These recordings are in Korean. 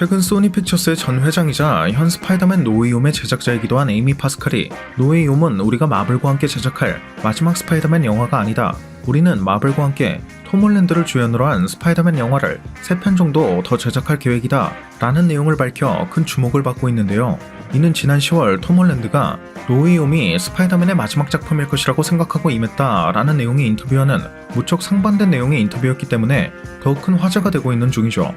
최근 소니 픽처스의 전 회장이자 현 스파이더맨 노웨이홈의 제작자이기도 한 에이미 파스칼이 노웨이홈은 우리가 마블과 함께 제작할 마지막 스파이더맨 영화가 아니다. 우리는 마블과 함께 톰 홀랜드를 주연으로 한 스파이더맨 영화를 3편 정도 더 제작할 계획이다. 라는 내용을 밝혀 큰 주목을 받고 있는데요. 이는 지난 10월 톰 홀랜드가 노웨이홈이 스파이더맨의 마지막 작품일 것이라고 생각하고 임했다. 라는 내용의 인터뷰와는 무척 상반된 내용의 인터뷰였기 때문에 더욱 큰 화제가 되고 있는 중이죠.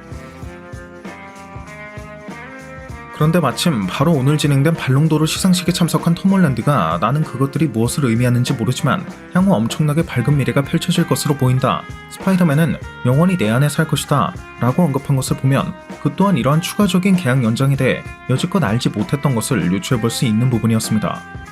그런데 마침 바로 오늘 진행된 발롱도르 시상식에 참석한 톰 홀랜드가 나는 그것들이 무엇을 의미하는지 모르지만 향후 엄청나게 밝은 미래가 펼쳐질 것으로 보인다. 스파이더맨은 영원히 내 안에 살 것이다. 라고 언급한 것을 보면 그 또한 이러한 추가적인 계약 연장에 대해 여지껏 알지 못했던 것을 유추해 볼 수 있는 부분이었습니다.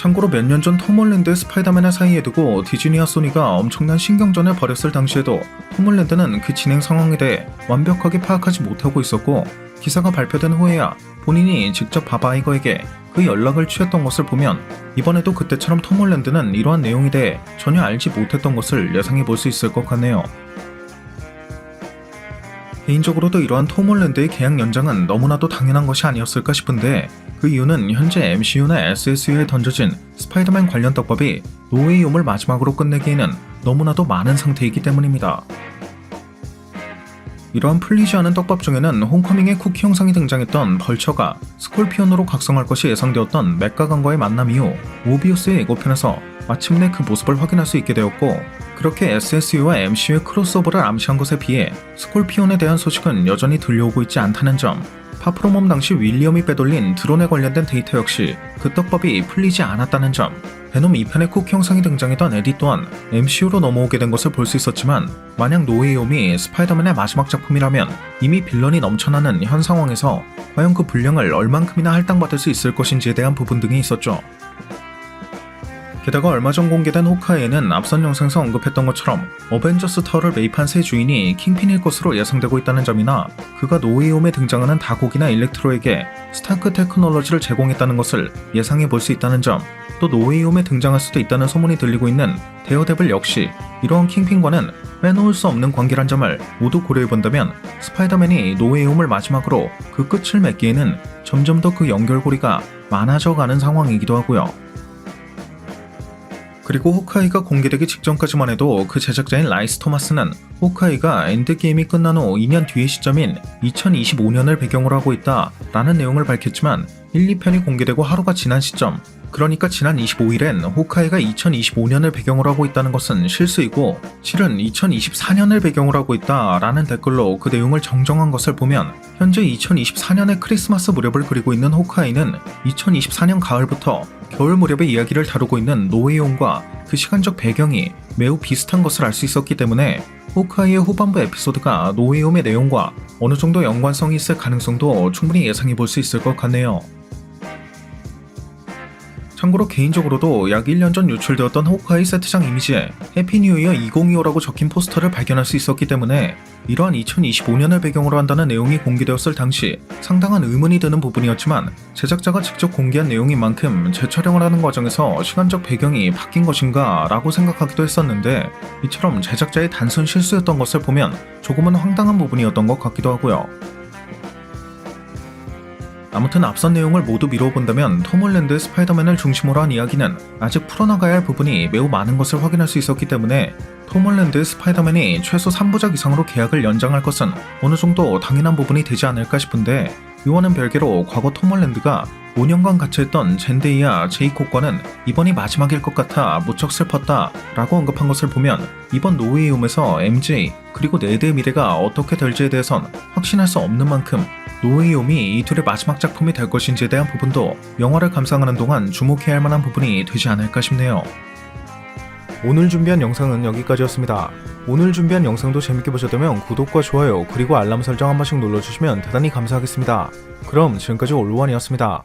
참고로 몇 년 전 톰 홀랜드의 스파이더맨을 사이에 두고 디즈니와 소니가 엄청난 신경전을 벌였을 당시에도 톰 홀랜드는 그 진행 상황에 대해 완벽하게 파악하지 못하고 있었고 기사가 발표된 후에야 본인이 직접 바바 이거에게 그 연락을 취했던 것을 보면 이번에도 그때처럼 톰 홀랜드는 이러한 내용에 대해 전혀 알지 못했던 것을 예상해 볼 수 있을 것 같네요. 개인적으로도 이러한 톰 홀랜드의 계약 연장은 너무나도 당연한 것이 아니었을까 싶은데 그 이유는 현재 MCU나 SSU에 던져진 스파이더맨 관련 떡밥이 노웨이홈을 마지막으로 끝내기에는 너무나도 많은 상태이기 때문입니다. 이러한 풀리지 않은 떡밥 중에는 홈커밍의 쿠키 형상이 등장했던 벌처가 스콜피온으로 각성할 것이 예상되었던 맥가간과의 만남 이후 모비우스의 예고편에서 마침내 그 모습을 확인할 수 있게 되었고 그렇게 SSU와 MCU의 크로스오버를 암시한 것에 비해 스콜피온에 대한 소식은 여전히 들려오고 있지 않다는 점 파프로몸 당시 윌리엄이 빼돌린 드론에 관련된 데이터 역시 그 떡밥이 풀리지 않았다는 점 베놈 2편의 쿠키 형상이 등장했던 에디 또한 MCU로 넘어오게 된 것을 볼 수 있었지만 만약 노웨이홈이 스파이더맨의 마지막 작품이라면 이미 빌런이 넘쳐나는 현 상황에서 과연 그 분량을 얼만큼이나 할당받을 수 있을 것인지에 대한 부분 등이 있었죠. 게다가 얼마 전 공개된 호카이에는 앞선 영상에서 언급했던 것처럼 어벤져스 타워를 매입한 새 주인이 킹핀일 것으로 예상되고 있다는 점이나 그가 노웨이홈에 등장하는 다곡이나 일렉트로에게 스타크 테크놀로지를 제공했다는 것을 예상해 볼 수 있다는 점, 또 노웨이홈에 등장할 수도 있다는 소문이 들리고 있는 데어데블 역시 이러한 킹핀과는 빼놓을 수 없는 관계란 점을 모두 고려해 본다면 스파이더맨이 노웨이홈을 마지막으로 그 끝을 맺기에는 점점 더 그 연결고리가 많아져 가는 상황이기도 하고요. 그리고 호카이가 공개되기 직전까지만 해도 그 제작자인 라이스 토마스는 호카이가 엔드게임이 끝난 후 2년 뒤의 시점인 2025년을 배경으로 하고 있다 라는 내용을 밝혔지만 1, 2편이 공개되고 하루가 지난 시점 그러니까 지난 25일엔 호카이가 2025년을 배경으로 하고 있다는 것은 실수이고 실은 2024년을 배경으로 하고 있다라는 댓글로 그 내용을 정정한 것을 보면 현재 2024년의 크리스마스 무렵을 그리고 있는 호카이는 2024년 가을부터 겨울 무렵의 이야기를 다루고 있는 노웨이온과 그 시간적 배경이 매우 비슷한 것을 알 수 있었기 때문에 호카이의 후반부 에피소드가 노웨이홈의 내용과 어느 정도 연관성이 있을 가능성도 충분히 예상해 볼 수 있을 것 같네요. 참고로 개인적으로도 약 1년 전 유출되었던 호카이 세트장 이미지에 해피 뉴 이어 2025라고 적힌 포스터를 발견할 수 있었기 때문에 이러한 2025년을 배경으로 한다는 내용이 공개되었을 당시 상당한 의문이 드는 부분이었지만 제작자가 직접 공개한 내용인 만큼 재촬영을 하는 과정에서 시간적 배경이 바뀐 것인가 라고 생각하기도 했었는데 이처럼 제작자의 단순 실수였던 것을 보면 조금은 황당한 부분이었던 것 같기도 하고요. 아무튼 앞선 내용을 모두 미뤄본다면 톰 홀랜드의 스파이더맨을 중심으로 한 이야기는 아직 풀어나가야 할 부분이 매우 많은 것을 확인할 수 있었기 때문에 톰 홀랜드의 스파이더맨이 최소 3부작 이상으로 계약을 연장할 것은 어느 정도 당연한 부분이 되지 않을까 싶은데 이와는 별개로 과거 톰 홀랜드가 5년간 같이 했던 젠데이와 제이콥과는 이번이 마지막일 것 같아 무척 슬펐다 라고 언급한 것을 보면 이번 노웨이홈에서 MJ 그리고 네드의 미래가 어떻게 될지에 대해선 확신할 수 없는 만큼 노웨이홈이 이 둘의 마지막 작품이 될 것인지에 대한 부분도 영화를 감상하는 동안 주목해야 할 만한 부분이 되지 않을까 싶네요. 오늘 준비한 영상은 여기까지였습니다. 오늘 준비한 영상도 재밌게 보셨다면 구독과 좋아요 그리고 알람 설정 한 번씩 눌러주시면 대단히 감사하겠습니다. 그럼 지금까지 올루원이었습니다.